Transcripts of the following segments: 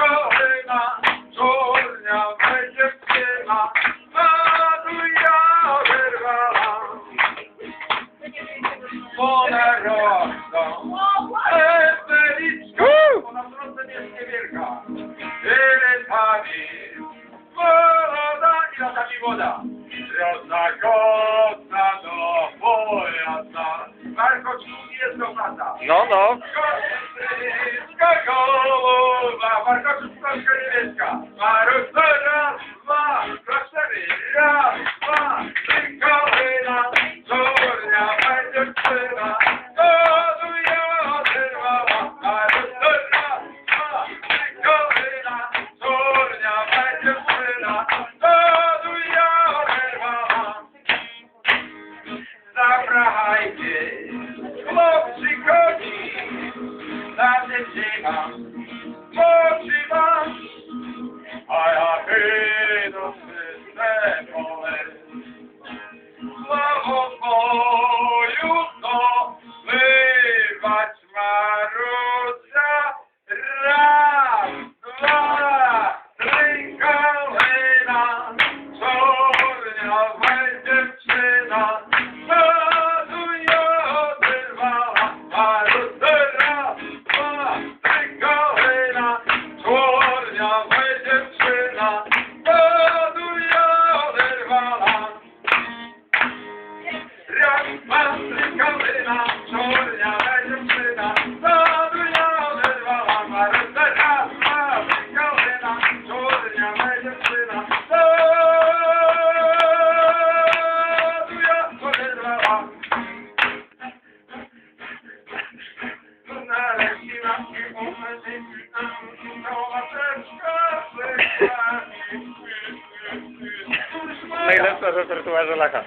kolejna czornia będzie wciela, a tu ja wyrwala. One rosną, eweliczka, ona wzrostem jest niewielka. Woda i latami woda. Drożna kota do pojazda. Jest prawda? No, no. Come on, see. Not this day, uh, Najlepsza w repertuarze Lacha.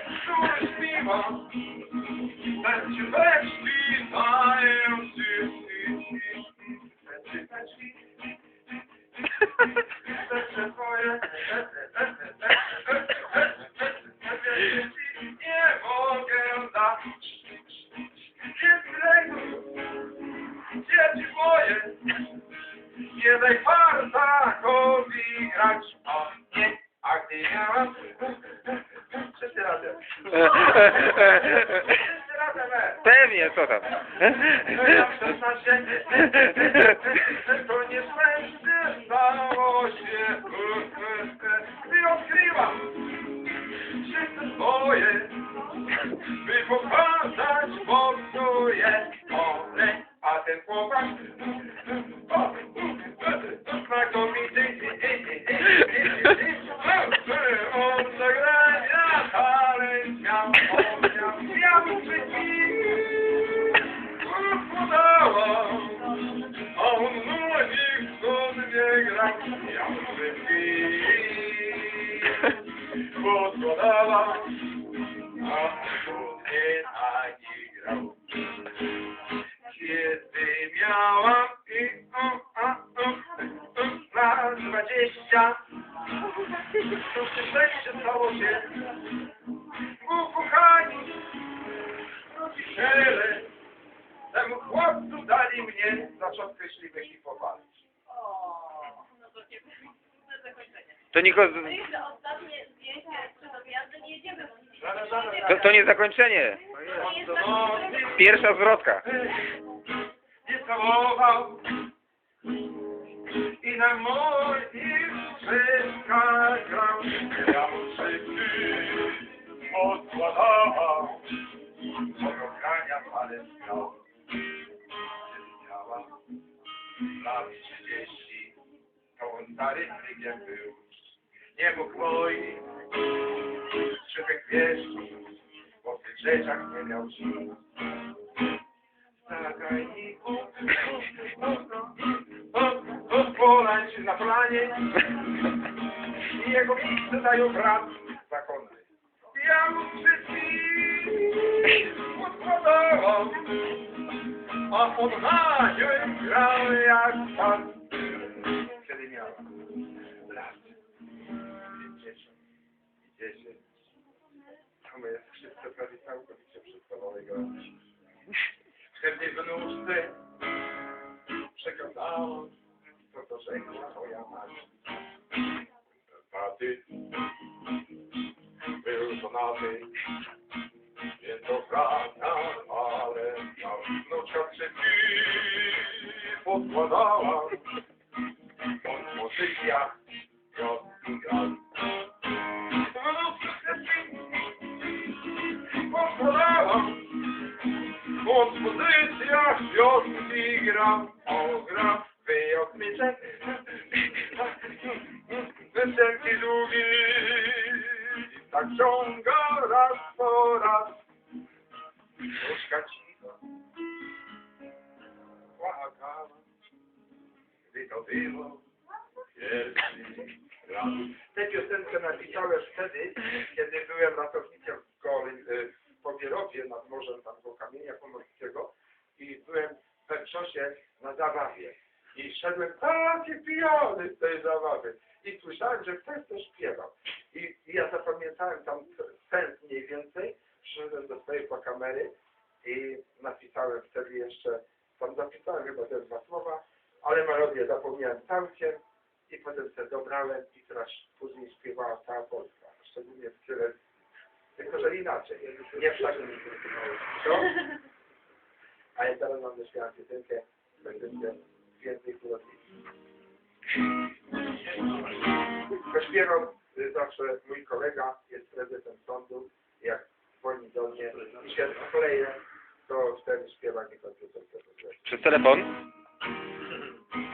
Pewnie, co tam? Ja w 16, to nie szczęście stało się, gdy odkryłam wszystko swoje, by pokazać mocno jest one, a ten chłopak, podała, a on młodzi nie grał, miał podkładała, a nie ani grał. Kiedy miałam i o, a, o, lat dwadzieścia, to szczęście stało się. Ukochani rodziciele, temu chłopcu dali mnie za śliwek i powalić. No to nie na zakończenie. To, Niko, To ostatnie zdjęcie przed jedziemy. To, to nie zakończenie. Pierwsza zwrotka. nie całował i na moich wszystkach grał. Ja mu szybki odkładała, do grania parę. Frygiem był. Nie mógł moich szybek wieści, bo w tych rzeczach nie miał sił. Zagajniku, Polać na planie i jego miejsce dają brat zakony. Ja mu wszystkich podkładałam, a on na nią grał jak pan. Przestawało jego w pewnej wnuczce przekazałam to, co to rzekła moja mać. Taty był żonaty, więc ochrania, ale na wnuczka przy podkładała. On w pozycjach wiosny On w pozycjach wiosny grał. O, gra, wyjął mi. Występki długi, tak ciąga raz po raz. Troszka cicho, płakała, gdy to było pierwszy raz. Tę piosenkę napisałem wtedy, kiedy byłem ratownikiem w szkole w Pobierowie nad morzem tam do Kamienia Pomorskiego i byłem we Wrzosie na zabawie. I szedłem taki pijany z tej zabawy. I słyszałem, że ktoś to śpiewał. I, I ja zapamiętałem tam sens mniej więcej. Przyszedłem do swojej kamery i napisałem wtedy jeszcze, tam zapisałem chyba te dwa słowa, ale melodię zapomniałem całkiem i potem sobie dobrałem i nie w takim Co? A ja teraz mam zaśpiewać piosenkę, będziecie więcej kulotnicy. Zaśpiewał y, zawsze mój kolega, jest prezesem sądu, jak dzwoni do mnie i się kolejne, to wtedy śpiewa mi piosenkę. Przez telefon?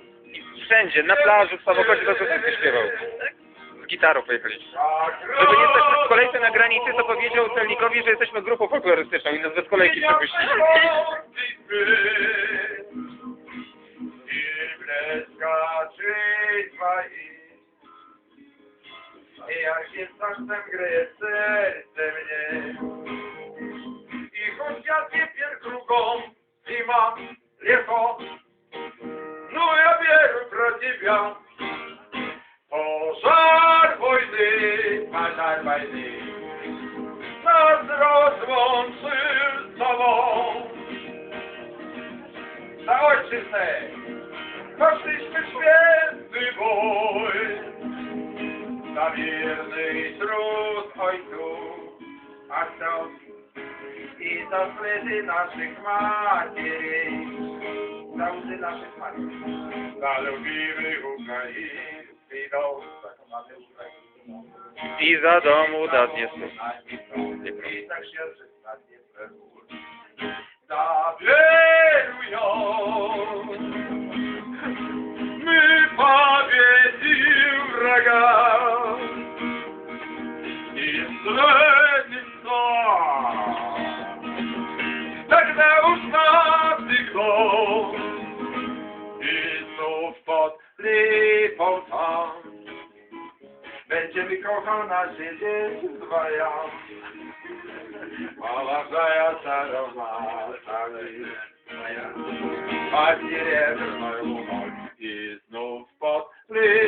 wszędzie, na plaży, w samochodzie, to wszystko śpiewał. Z gitarą pojechali. Żeby nie stać w kolejce na granicy, to powiedział celnikowi, że jesteśmy grupą folklorystyczną i nas bez kolejki przepuścili. Jak się starszem greje serce mnie I choć ja cię pierdrugą i mam licho огнем. Пожар войны, пожар войны, над розовым сырцовом. За отчизны, пошли шведный бой, За верный труд, ойду, труд, отцов, И за следы наших матерей. Za łzy naszych materi, za lubimy ukraiński dom, zakochany ukraiński I za domu dadnie I tak się życia nie przewód. pod lipą tam. Będziemy kochana siedzieć mała zaja i znów pod lipą